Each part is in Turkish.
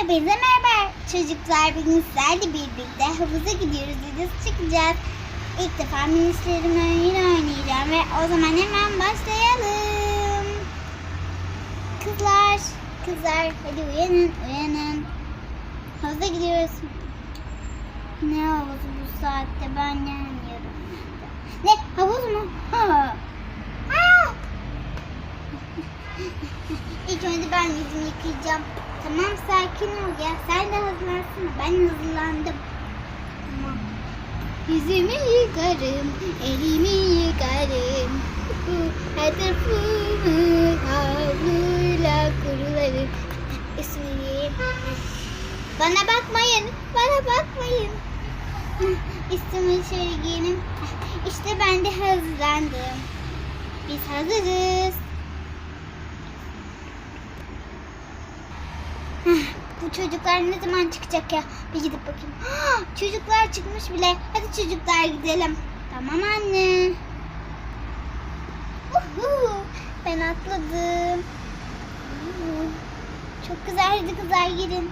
Hepinize merhaba çocuklar. Bugün sizlerle birlikte havuza gidiyoruz. Videosu çekeceğiz. İlk defa minislerimi oyun oynayacağım ve o zaman hemen başlayalım. Kızlar, kızlar hadi uyanın, uyanın. Havuza gidiyoruz. Ne havuzu bu saatte ben gelmiyorum. Ne havuz mu? Ha. Aa! İlk önce ben yüzümü yıkayacağım. Tamam sakin ol ya. Sen de hazırlansın. Ben hazırlandım. Tamam. Yüzümü yıkarım, elimi yıkarım. Her tarafımı havluyla kurularım. Üstümü Bana bakmayın, bana bakmayın. Üstümü şöyle giyinim. İşte ben de hazırlandım. Biz hazırız. Bu çocuklar ne zaman çıkacak ya? Bir gidip bakayım. Çocuklar çıkmış bile. Hadi çocuklar gidelim. Tamam anne. Uhu, ben atladım. Çok güzel hadi kızlar girin.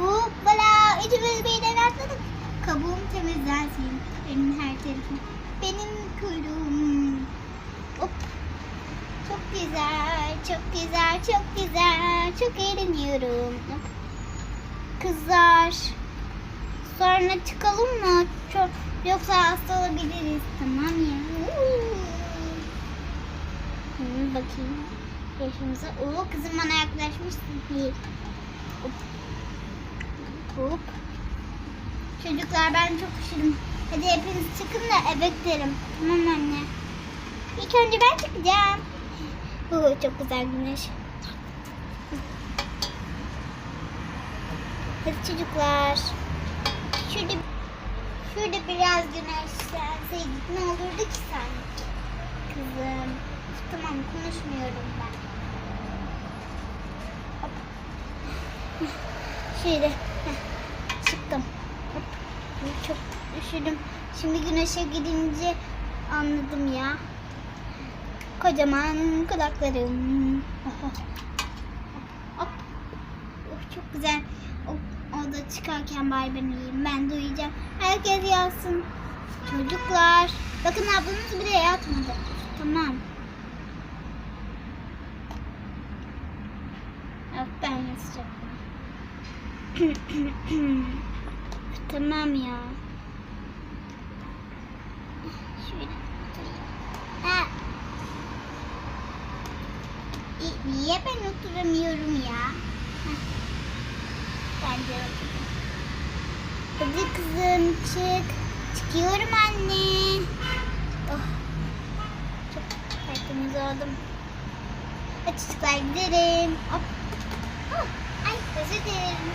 Hoppala. Üçümüz birden atladık. Kabuğum temizlensin. Benim her tarafım. Benim kuyruğum. Hop. Çok güzel, çok güzel, çok güzel. Çok eğleniyorum. Kızlar. Sonra çıkalım mı? Çok yoksa hasta olabiliriz. Tamam ya. Hı, bakayım. Yaşımıza. Oo kızım bana yaklaşmışsın. İyi. Hop. Hop. Çocuklar ben çok üşüdüm. Hadi hepiniz çıkın da eve gidelim. Tamam anne. İlk önce ben çıkacağım. Oo, çok güzel güneş. Hadi çocuklar. Şurada, şurada biraz güneşlenseydik ne olurdu ki sanki? Kızım. Tamam konuşmuyorum ben. Hop. Şöyle. Çıktım. Hop. Çok üşüdüm. Şimdi güneşe gidince anladım ya. Kocaman kulaklarım. Hop. Oh, çok güzel. O, da çıkarken bari ben uyuyacağım. Herkes yatsın. Çocuklar. Bakın ablanız bile yatmadı. Tamam. Yok ben yatacağım. tamam ya. Şöyle Niye ben oturamıyorum ya? Heh. Hadi kızım çık. Çıkıyorum anne. Oh. Çok tertemiz oldum. Hadi çocuklar gidelim. Hop. Oh. Ay özür dilerim.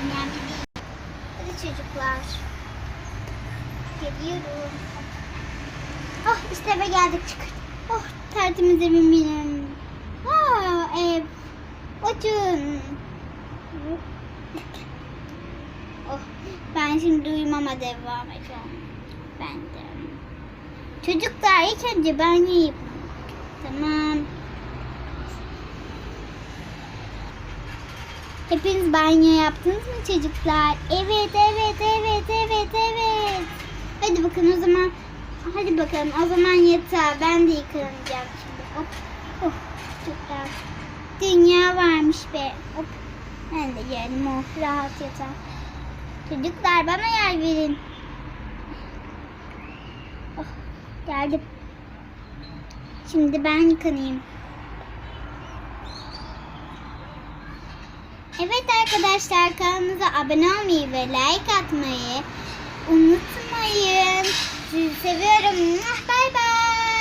Önemli değil. Hadi çocuklar. Geliyorum. Oh işte eve geldik çıkın. Oh tertemiz evim. Aa ev. Uçun. Oh ben şimdi uyumama devam edeceğim. Ben de. Çocuklar ilk önce ben yiyeyim. Tamam. Hepiniz banyo yaptınız mı çocuklar? Evet, evet, evet, evet, evet. Hadi bakın o zaman. Hadi bakalım o zaman yatağa ben de yıkanacağım şimdi. Hop. Oh, rahat. Dünya varmış be. Hop. Ben de yerim o rahat yatağa. Çocuklar bana yer verin. Oh, geldim. Şimdi ben yıkanayım. Evet arkadaşlar kanalımıza abone olmayı ve like atmayı unutmayın. Sizi seviyorum. Bay bay.